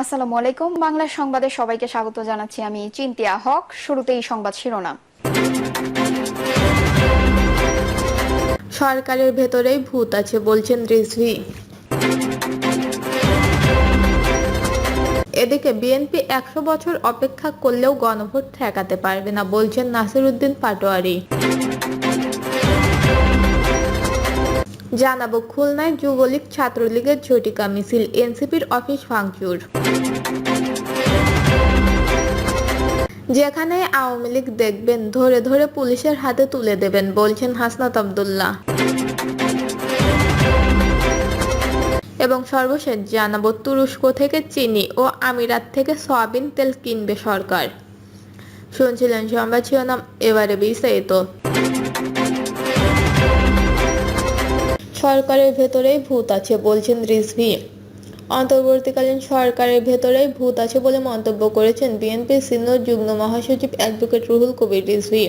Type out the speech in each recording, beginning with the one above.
আসসালামু আলাইকুম। বাংলা সংবাদে সবাইকে স্বাগত জানাচ্ছি আমি চিন্তিয়া হক। শুরুতেই সংবাদ শিরোনাম। সরকারের ভেতরেই ভূত আছে বলছেন রিজভি। এদিকে বিএনপি একশো বছর অপেক্ষা করলেও গণভোট ঠেকাতে পারবে না বলছেন নাসিরুদ্দিন পাটোয়ারি। জানাব খুলনায় যুবলীগ ছাত্রলীগের ঝটিকা মিছিল, এনসিপির অফিস ভাঙচুর। যেখানে আওয়ামী লীগ দেখবেন ধরে ধরে পুলিশের হাতে তুলে দেবেন, বলছেন হাসনাত আবদুল্লাহ। এবং সর্বশেষ জানাব তুরস্ক থেকে চিনি ও আমিরাত থেকে সয়াবিন তেল কিনবে সরকার। শুনছিলেন সংবাদ শিরোনাম, এবারে বিস্তারিত। সরকারের ভেতরেই ভূত আছে বলছেন রিজভি। অন্তর্বর্তীকালীন সরকারের ভেতরেই ভূত আছে বলে মন্তব্য করেছেন বিএনপির সিনিয়র যুগ্ম মহাসচিব অ্যাডভোকেট রুহুল কবির রিজভি।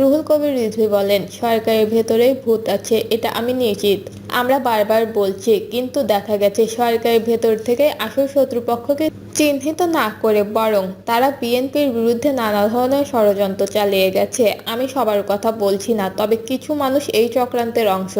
রুহুল কবির রিজভি বলেন, সরকারের ভেতরেই ভূত আছে, এটা আমি নিশ্চিত। আমরা বারবার বলছি, কিন্তু দেখা গেছে সরকারের ভেতর থেকে আসল শত্রুপক্ষকে চিহ্নিত না করে বরং তারা বিএনপির বিরুদ্ধে নানা ধরনের ষড়যন্ত্র চালিয়ে গেছে। আমি সবার কথা বলছি না, তবে কিছু মানুষ এই চক্রান্তের অংশ।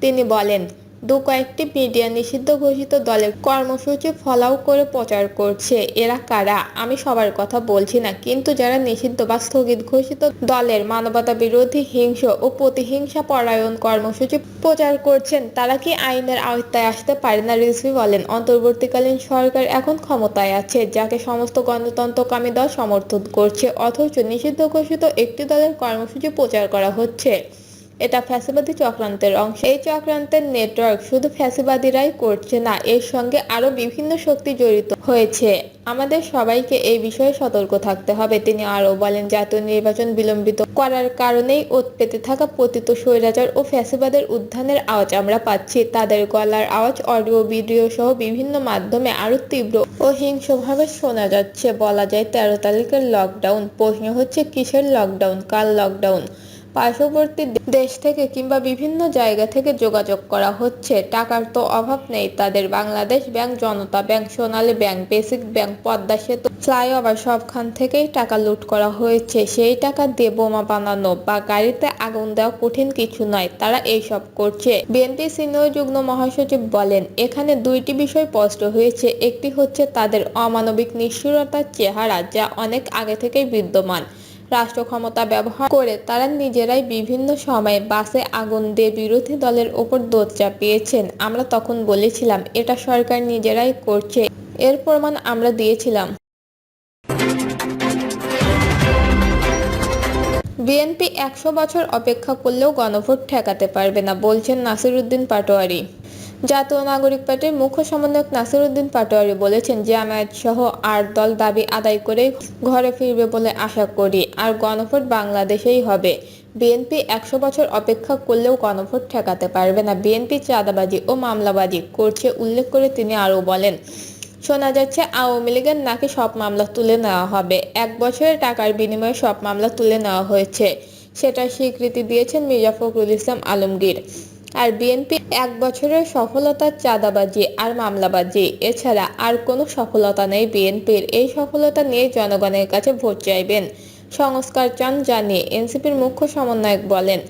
তিনি বলেন, দু কয়েকটি মিডিয়া নিষিদ্ধ ঘোষিত দলের কর্মসূচি ফলাও করে প্রচার করছে। এরা কারা? আমি সবার কথা বলছি না। কিন্তু যারা নিষিদ্ধ বা স্থগিত ঘোষিত দলের মানবতা বিরোধী হিংস ও প্রতিহিংসা পরায়ণ কর্মসূচি প্রচার করছেন, তারা কি আইনের আওতায় আসতে পারে না? রিজভি বলেন, অন্তর্বর্তীকালীন সরকার এখন ক্ষমতায় আছে, যাকে সমস্ত গণতন্ত্রকামী দল সমর্থন করছে। অথচ নিষিদ্ধ ঘোষিত একটি দলের কর্মসূচি প্রচার করা হচ্ছে। এটা ফ্যাসিবাদী চক্রান্তের অংশ। এই চক্রান্তের নেটওয়ার্ক শুধু ফ্যাসিবাদীরাই করছে না, এর সঙ্গে আরও বিভিন্ন শক্তি জড়িত হয়েছে। আমাদের সবাইকে এই বিষয়ে সতর্ক থাকতে হবে, তিনি আরও বলেন, জাতীয় নির্বাচন বিলম্বিত করার কারণেই ওত পেতে থাকা পতিত স্বৈরাচার ও ফ্যাসিবাদের উত্থানের আওয়াজ আমরা পাচ্ছি। তাদের গলার আওয়াজ, অডিও, ভিডিও সহ বিভিন্ন মাধ্যমে আরও তীব্র ও হিংস্রভাবে শোনা যাচ্ছে। বলা যায়, তেরো তারিখের লকডাউন, প্রশ্ন হচ্ছে, কিসের লকডাউন? কাল লকডাউন? পার্শ্ববর্তী দেশ থেকে কিংবা বিভিন্ন জায়গা থেকে যোগাযোগ করা হচ্ছে। টাকার তো অভাব নেই তাদের। Bangladesh bank, Janata bank, Sonali bank, basic bank, Padma Setu, flyover সবখান থেকেই টাকা লুট করা হয়েছে। সেই টাকা দিয়ে বোমা বানানো বা গাড়িতে আগুন দেওয়া কঠিন কিছু নয়, তারা এইসব করছে। বিএনপি সিনিয়র যুগ্ম মহাসচিব বলেন, এখানে দুইটি বিষয় স্পষ্ট হয়েছে। একটি হচ্ছে তাদের অমানবিক নিষ্ঠুরতার চেহারা, যা অনেক আগে থেকেই বিদ্যমান। রাষ্ট্র ক্ষমতা ব্যবহার করে তারা নিজেরাই বিভিন্ন সময়ে বাসে আগুন দিয়ে বিরোধী দলের ওপর দোষ চাপিয়েছেন। আমরা তখন বলেছিলাম, এটা সরকার নিজেরাই করছে। এর প্রমাণ আমরা দিয়েছিলাম। বিএনপি একশো বছর অপেক্ষা করলেও গণভোট ঠেকাতে পারবে না, বলছেন নাসিরুদ্দিন পাটোয়ারি। জাতীয় নাগরিক পার্টির মুখ্য সমন্বয়ক নাসিরুদ্দিন পাটোয়ারি বলেছেন, জামায়াত সহ আট দল দাবি আদায় করে ঘরে ফিরবে বলে আশা করি। আর গণভোট বাংলাদেশেই হবে। বিএনপি একশো বছর অপেক্ষা করলেও গণভোট ঠেকাতে পারবে না। বিএনপি চাঁদাবাজি ও মামলাবাজি করছে উল্লেখ করে তিনি আরও বলেন, শোনা যাচ্ছে আওয়ামী লীগের নাকি সব মামলা তুলে নেওয়া হবে। এক বছরের টাকার বিনিময়ে সব মামলা তুলে নেওয়া হয়েছে। সেটার স্বীকৃতি দিয়েছেন মির্জা ফখরুল ইসলাম আলমগীর। আর বিএনপি এক বছরের সফলতার চাঁদাবাজি আর মামলাবাজি। এছাড়া আর কোনো সফলতা নেই বিএনপির। এই সফলতা নিয়ে জনগণের কাছে ভোট চাইবেন। সংস্কার চান জানিয়ে এনসিপির মুখ্য সমন্বয়ক বলেন,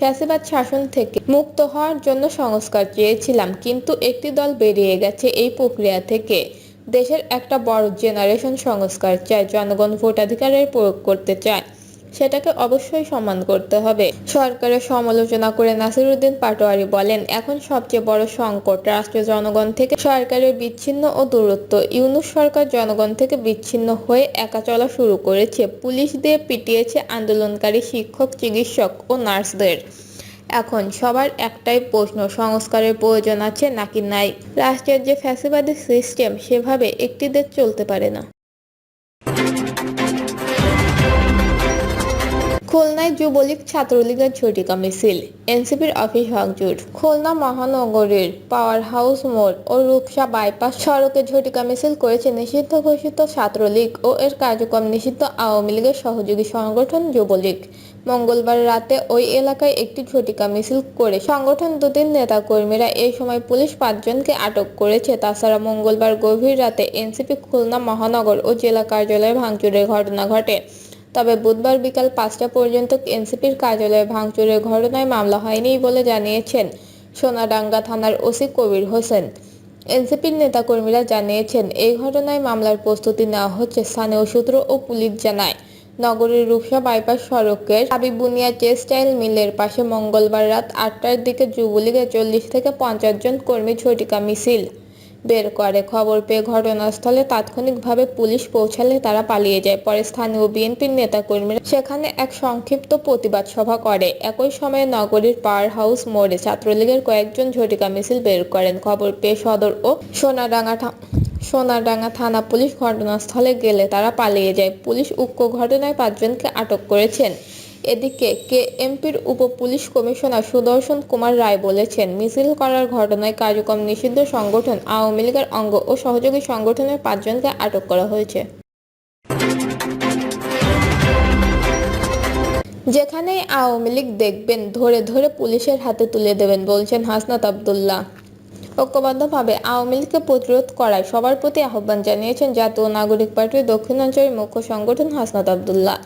ফ্যাসিবাদ শাসন থেকে মুক্ত হওয়ার জন্য সংস্কার চেয়েছিলাম, কিন্তু একটি দল বেরিয়ে গেছে এই প্রক্রিয়া থেকে। দেশের একটা বড় জেনারেশন সংস্কার চায়, জনগণ ভোটাধিকারের প্রয়োগ করতে চায়। সেটাকে অবশ্যই সম্মান করতে হবে। সরকারের সমালোচনা করে নাসিরুদ্দিন পাটোয়ারি বলেন, এখন সবচেয়ে বড় সংকট রাষ্ট্রীয় জনগণ থেকে সরকারের বিচ্ছিন্ন ও দূরত্ব। ইউনুস সরকার জনগণ থেকে বিচ্ছিন্ন হয়ে একা চলা শুরু করেছে। পুলিশ দিয়ে পিটিয়েছে আন্দোলনকারী শিক্ষক, চিকিৎসক ও নার্সদের। এখন সবার একটাই প্রশ্ন, সংস্কারের প্রয়োজন আছে নাকি নাই? রাষ্ট্রের যে ফ্যাসিবাদী সিস্টেম, সেভাবে একটি দেশ চলতে পারে না। খুলনায় যুবলীগ, ছাত্রলীগের ঝটিকা মিছিল এনসিপির অফিস ভাঙচুর। খুলনা মহানগরীর পাওয়ার হাউস মোড় ও রূপসা বাইপাস সড়কে ঝটিকা মিছিল করেছে নিষিদ্ধ ঘোষিত ছাত্রলীগ ও এর কার্যক্রম নিষিদ্ধ আওয়ামী লীগের সহযোগী সংগঠন যুবলীগ। মঙ্গলবার রাতে ওই এলাকায় একটি ঝটিকা মিছিল করে সংগঠন দুটির নেতাকর্মীরা এই সময় পুলিশ পাঁচজনকে আটক করেছে। তাছাড়া মঙ্গলবার গভীর রাতে এনসিপি, খুলনা মহানগর ও জেলা কার্যালয়ে ভাঙচুরের ঘটনা ঘটে। তবে বুধবার বিকাল পাঁচটা পর্যন্ত এনসিপির কার্যালয়ে ভাঙচুরের ঘটনায় মামলা হয়নি বলে জানিয়েছেন সোনাডাঙ্গা থানার ওসি কবির হোসেন। এনসিপির নেতাকর্মীরা জানিয়েছেন, এই ঘটনায় মামলার প্রস্তুতি নেওয়া হচ্ছে স্থানীয় সূত্র ও পুলিশ জানায়। নগরীর রূপসা বাইপাস সড়কের হাবিবুনিয়া টেক্সটাইল মিলের পাশে মঙ্গলবার রাত আটটার দিকে যুবলীগের চল্লিশ থেকে পঞ্চাশ জন কর্মী ঝটিকা মিছিল। বের করে। খবর পেয়ে ঘটনাস্থলে তাৎক্ষণিকভাবে পুলিশ পৌঁছালে তারা পালিয়ে যায়। পরে স্থানীয় বিএনপির নেতাকর্মীরা সেখানে এক সংক্ষিপ্ত প্রতিবাদ সভা করে। একই সময়ে নগরীর পাওয়ার হাউস মোড়ে ছাত্রলীগের কয়েকজন ঝটিকা মিছিল বের করেন। খবর পেয়ে সদর ও সোনাডাঙ্গা সোনাডাঙ্গা থানা পুলিশ ঘটনাস্থলে গেলে তারা পালিয়ে যায়। পুলিশ উক্ত ঘটনায় পাঁচজনকে আটক করেছেন। এদিকে কেএমপির উপ পুলিশ কমিশনার সুদর্শন কুমার রায় বলেছেন, মিছিল করার ঘটনায় কার্যক্রম নিষিদ্ধ সংগঠন, আওয়ামী লীগের অঙ্গ ও সহযোগী সংগঠনের পাঁচজনকে আটক করা হয়েছে। যেখানেই আওয়ামী লীগ দেখবেন, ধরে ধরে পুলিশের হাতে তুলে দেবেন বলছেন হাসনাত আবদুল্লাহ। ঐক্যবদ্ধভাবে আওয়ামী লীগকে প্রতিরোধ করায় সবার প্রতি আহ্বান জানিয়েছেন জাতীয় নাগরিক পার্টির দক্ষিণাঞ্চলের মুখ্য সংগঠন হাসনাত আবদুল্লাহ।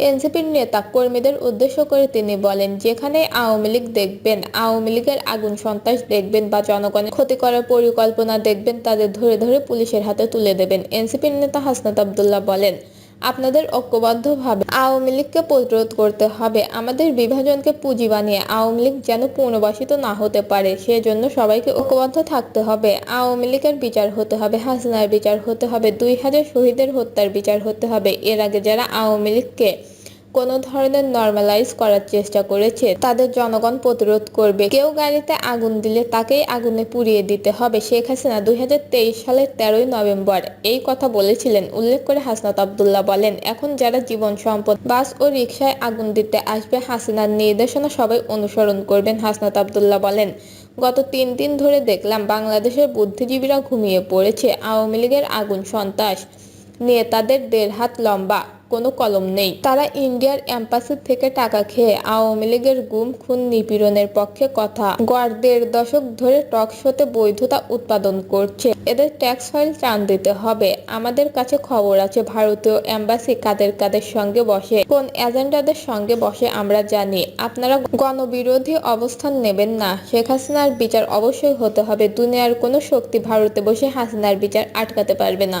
এনসিপির নেতা কর্মীদের উদ্দেশ্য করে তিনি বলেন, যেখানে আওয়ামী লীগ দেখবেন, আওয়ামী লীগের আগুন সন্ত্রাস দেখবেন বা জনগণের ক্ষতি করার পরিকল্পনা দেখবেন, তাদের ধরে ধরে পুলিশের হাতে তুলে দেবেন। এনসিপির নেতা হাসনাত আবদুল্লাহ বলেন আপনাদের ঐক্যবদ্ধভাবে আওয়ামী লীগকে প্রতিরোধ করতে হবে। আমাদের বিভাজনকে পুঁজি বানিয়ে আওয়ামী লীগ যেন পুনর্বাসিত না হতে পারে, সেজন্য সবাইকে ঐক্যবদ্ধ থাকতে হবে। আওয়ামী লীগের বিচার হতে হবে, হাসিনার বিচার হতে হবে, দুই হাজার শহীদের হত্যার বিচার হতে হবে। এর আগে যারা আওয়ামী লীগকে কোনো ধরনের নর্মালাইজ করার চেষ্টা করেছে, তাদের জনগণ প্রতিরোধ করবে। কেউ গাড়িতে আগুন দিলে তাকেই আগুনে পুড়িয়ে দিতে হবে। শেখ হাসিনা দু হাজার তেইশ সালের তেরোই নভেম্বর এই কথা বলেছিলেন, উল্লেখ করে হাসনাত আবদুল্লাহ বলেন, এখন যারা জীবন সম্পদ, বাস ও রিকশায় আগুন দিতে আসবে, হাসিনার নির্দেশনা সবাই অনুসরণ করবেন হাসনাত আবদুল্লাহ বলেন। গত তিন দিন ধরে দেখলাম, বাংলাদেশের বুদ্ধিজীবীরা ঘুমিয়ে পড়েছে। আওয়ামী লীগের আগুন সন্ত্রাস নিয়ে তাদের দেড় হাত লম্বা। কোনো কলম নেই। তারা ইন্ডিয়ার এম্বাসি থেকে টাকা খেয়ে আওয়ামী লীগের গুম, খুন, নিপীড়নের পক্ষে কথা। গড় দেড় দশক ধরে টক শোতে বৈধতা উৎপাদন করছে। এদের ট্যাক্স ফাইল টান দিতে হবে। আমাদের কাছে খবর আছে, ভারতীয় এম্বাসি কাদের কাদের সঙ্গে বসে, কোন এজেন্ডাদের সঙ্গে বসে আমরা জানি। আপনারা গণবিরোধী অবস্থান নেবেন না। শেখ হাসিনার বিচার অবশ্যই হতে হবে। দুনিয়ার কোনো শক্তি ভারতে বসে হাসিনার বিচার আটকাতে পারবে না।